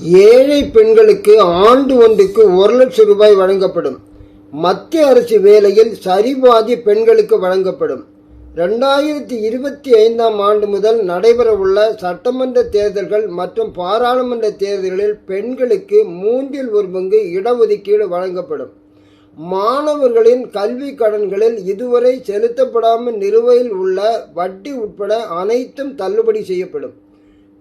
ஏழை பெண்களுக்கு ஆண்டு ஒன்றுக்கு ஒரு லட்சம் ரூபாய் வழங்கப்படும். மத்திய அரசு வேலையில் சரிபாதி பெண்களுக்கு வழங்கப்படும். ரெண்டாயிரத்தி இருபத்தி ஐந்தாம் ஆண்டு முதல் நடைபெறவுள்ள சட்டமன்ற தேர்தல்கள் மற்றும் பாராளுமன்ற தேர்தல்களில் பெண்களுக்கு மூன்றில் ஒரு பங்கு இடஒதுக்கீடு வழங்கப்படும். மாணவர்களின் கல்வி கடன்களில் இதுவரை செலுத்தப்படாமல் நிலுவையில் உள்ள வட்டி உட்பட அனைத்தும் தள்ளுபடி செய்யப்படும்.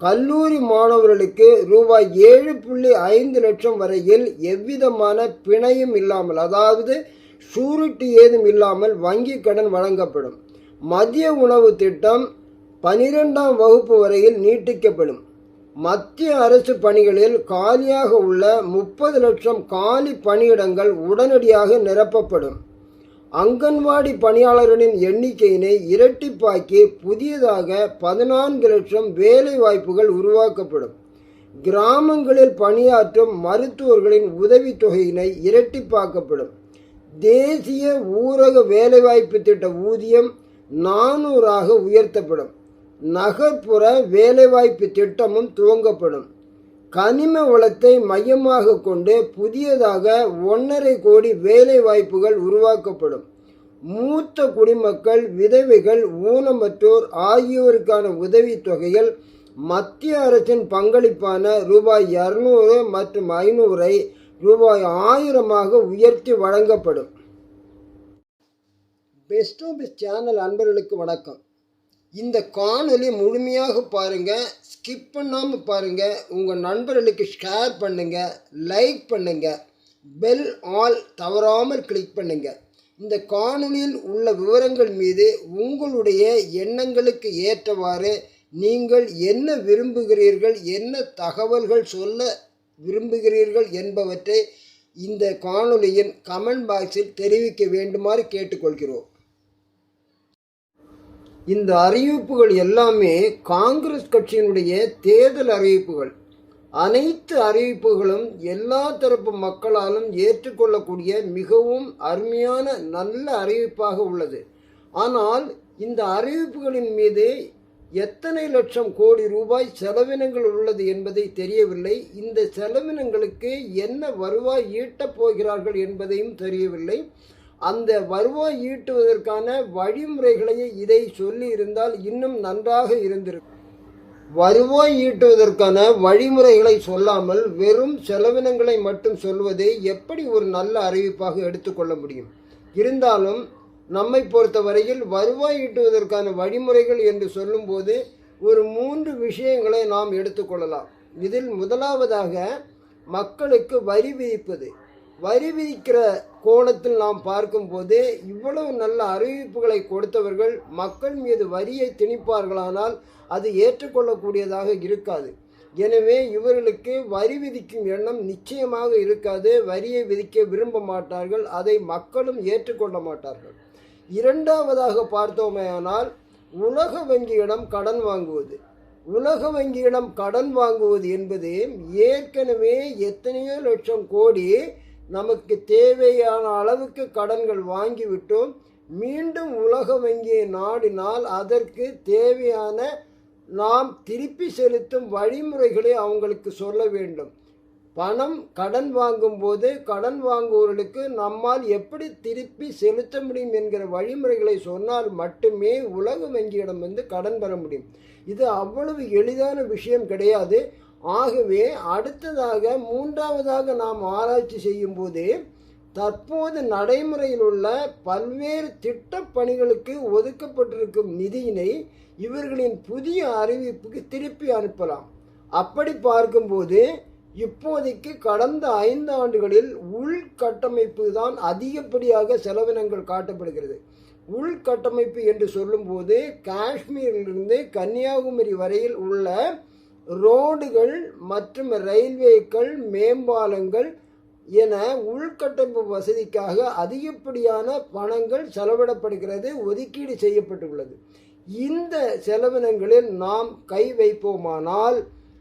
கல்லூரி மாணவர்களுக்கு ரூபாய் ஏழு புள்ளி ஐந்து லட்சம் வரையில் எவ்விதமான பிணையும் இல்லாமல் அதாவது ஷூரிட்டி ஏதும் இல்லாமல் வங்கி கடன் வழங்கப்படும். மதிய உணவு திட்டம் பனிரெண்டாம் வகுப்பு வரையில் நீட்டிக்கப்படும். மத்திய அரசு பணிகளில் காலியாக உள்ள முப்பது லட்சம் காலி பணியிடங்கள் உடனடியாக நிரப்பப்படும். அங்கன்வாடி பணியாளர்களின் எண்ணிக்கையினை இரட்டிப்பாக்கி புதியதாக பதினான்கு லட்சம் வேலை வாய்ப்புகள் உருவாக்கப்படும். கிராமங்களில் பணியாற்றும் மருத்துவர்களின் உதவித்தொகையினை இரட்டிப்பாக்கப்படும். தேசிய ஊரக வேலைவாய்ப்பு திட்ட ஊதியம் நானூறாக உயர்த்தப்படும். நகர்ப்புற வேலைவாய்ப்பு திட்டமும் துவங்கப்படும். கனிம வளத்தை மையமாக கொண்டு புதியதாக ஒன்றரை கோடி வேலை வாய்ப்புகள் உருவாக்கப்படும். மூத்த குடிமக்கள் விதவைகள் ஊனமற்றோர் ஆகியோருக்கான உதவித்தொகைகள் மத்திய அரசின் பங்களிப்பான ரூபாய் இரநூறு மற்றும் ஐநூறை ரூபாய் ஆயிரமாக உயர்த்தி வழங்கப்படும். பெஸ்ட் ஆஃப் சேனல் அன்பர்களுக்கு வணக்கம். இந்த காணொலி முழுமையாக பாருங்கள் ஸ்கிப் பண்ணாமல் பாருங்கள் உங்கள் நண்பர்களுக்கு ஷேர் பண்ணுங்கள் லைக் பண்ணுங்கள் பெல் ஆல் தவறாமல் கிளிக் பண்ணுங்கள் இந்த காணொலியில் உள்ள விவரங்கள் மீது உங்களுடைய எண்ணங்களுக்கு ஏற்றவாறு நீங்கள் என்ன விரும்புகிறீர்கள் என்ன தகவல்கள் சொல்ல விரும்புகிறீர்கள் என்பவற்றை இந்த காணொலியின் கமெண்ட் பாக்ஸில் தெரிவிக்க வேண்டுமாறு கேட்டுக்கொள்கிறோம். இந்த அறிவிப்புகள் எல்லாமே காங்கிரஸ் கட்சியினுடைய தேர்தல் அறிவிப்புகள். அனைத்து அறிவிப்புகளும் எல்லா தரப்பு மக்களாலும் ஏற்றுக்கொள்ளக்கூடிய மிகவும் அருமையான நல்ல அறிவிப்பாக உள்ளது. ஆனால் இந்த அறிவிப்புகளின் மீது எத்தனை லட்சம் கோடி ரூபாய் செலவினங்கள் உள்ளது என்பதை தெரியவில்லை. இந்த செலவினங்களுக்கு என்ன வருவாய் ஈட்டப் போகிறார்கள் என்பதையும் தெரியவில்லை. அந்த வருவாய் ஈட்டுவதற்கான வழிமுறைகளையே இதை சொல்லி இருந்தால் இன்னும் நன்றாக இருந்திருக்கும். வருவாய் ஈட்டுவதற்கான வழிமுறைகளை சொல்லாமல் வெறும் செலவினங்களை மட்டும் சொல்வதை எப்படி ஒரு நல்ல அறிவிப்பாக எடுத்துக்கொள்ள முடியும்? இருந்தாலும் நம்மை பொறுத்தவரையில் வருவாய் ஈட்டுவதற்கான வழிமுறைகள் என்று சொல்லும்போது ஒரு மூன்று விஷயங்களை நாம் எடுத்துக்கொள்ளலாம். இதில் முதலாவதாக மக்களுக்கு வரி விதிப்பது. வரி விதிக்கிற கோணத்தில் நாம் பார்க்கும்போது இவ்வளவு நல்ல அறிவிப்புகளை கொடுத்தவர்கள் மக்கள் மீது வரியை திணிப்பார்களானால் அது ஏற்றுக்கொள்ளக்கூடியதாக இருக்காது. எனவே இவர்களுக்கு வரி விதிக்கும் எண்ணம் நிச்சயமாக இருக்காது. வரியை விதிக்க விரும்ப மாட்டார்கள். அதை மக்களும் ஏற்றுக்கொள்ள மாட்டார்கள். இரண்டாவதாக பார்த்தோமேயானால் உலக வங்கியிடம் கடன் வாங்குவது. உலக வங்கியிடம் கடன் வாங்குவது என்பது ஏற்கனவே எத்தனையோ லட்சம் கோடி நமக்கு தேவையான அளவுக்கு கடன்கள் வாங்கிவிட்டோம். மீண்டும் உலக வங்கியை நாடினால் அதற்கு தேவையான நாம் திருப்பி செலுத்தும் வழிமுறைகளை அவங்களுக்கு சொல்ல வேண்டும். பணம் கடன் வாங்கும்போது கடன் வாங்குவோர்களுக்கு நம்மால் எப்படி திருப்பி செலுத்த முடியும் என்கிற வழிமுறைகளை சொன்னால் மட்டுமே உலக வங்கியிடம் வந்து கடன் பெற முடியும். இது அவ்வளவு எளிதான விஷயம் கிடையாது. ஆகவே அடுத்ததாக மூன்றாவதாக நாம் ஆராய்ச்சி செய்யும்போது தற்போது நடைமுறையில் உள்ள பல்வேறு திட்டப்பணிகளுக்கு ஒதுக்கப்பட்டிருக்கும் நிதியினை இவர்களின் புதிய அறிவிப்புக்கு திருப்பி அனுப்பலாம். அப்படி பார்க்கும்போது இப்போதைக்கு கடந்த ஐந்து ஆண்டுகளில் உள்கட்டமைப்பு தான் அதிகப்படியாக செலவினங்கள் காட்டப்படுகிறது. உள்கட்டமைப்பு என்று சொல்லும்போது காஷ்மீரிலிருந்து கன்னியாகுமரி வரையில் உள்ள ரோடுகள் மற்றும் ரயில்வேக்கள் மேம்பாலங்கள் என உள்கட்டமைப்பு வசதிக்காக அதிகப்படியான பணங்கள் செலவிடப்படுகிறது ஒதுக்கீடு செய்யப்பட்டுள்ளது. இந்த செலவினங்களில் நாம் கை வைப்போமானால்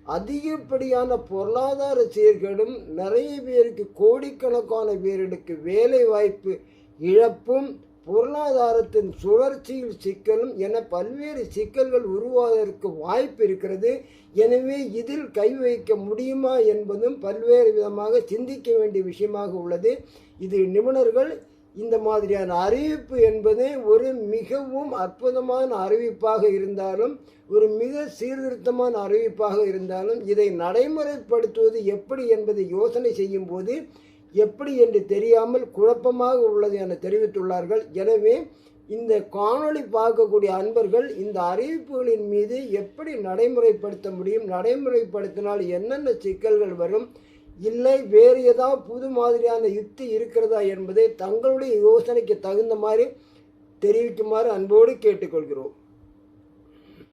அதிகப்படியான பொருளாதார சீர்கேடும் நிறைய பேருக்கு கோடிக்கணக்கான பேர்களுக்கு வேலை வாய்ப்பு இழப்பும் பொருளாதாரத்தின் சுழற்சியில் சிக்கலும் என பல்வேறு சிக்கல்கள் உருவாவதற்கு வாய்ப்பு இருக்கிறது. எனவே இதில் கை வைக்க முடியுமா என்பதும் பல்வேறு விதமாக சிந்திக்க வேண்டிய விஷயமாக உள்ளது. இது நிபுணர்கள் இந்த மாதிரியான அறிவிப்பு என்பது ஒரு மிகவும் அற்புதமான அறிவிப்பாக இருந்தாலும் ஒரு மிக சீர்திருத்தமான அறிவிப்பாக இருந்தாலும் இதை நடைமுறைப்படுத்துவது எப்படி என்பதை யோசனை செய்யும் போது எப்படி என்று தெரியாமல் குழப்பமாக உள்ளது என தெரிவித்துள்ளார்கள். எனவே இந்த காணொளி பார்க்கக்கூடிய அன்பர்கள் இந்த அறிவிப்புகளின் மீது எப்படி நடைமுறைப்படுத்த முடியும் நடைமுறைப்படுத்தினால் என்னென்ன சிக்கல்கள் வரும் இல்லை வேறு ஏதாவது புது மாதிரியான யுக்தி இருக்கிறதா என்பதை தங்களுடைய யோசனைக்கு தகுந்த மாதிரி தெரிவிக்குமாறு அன்போடு கேட்டுக்கொள்கிறோம்.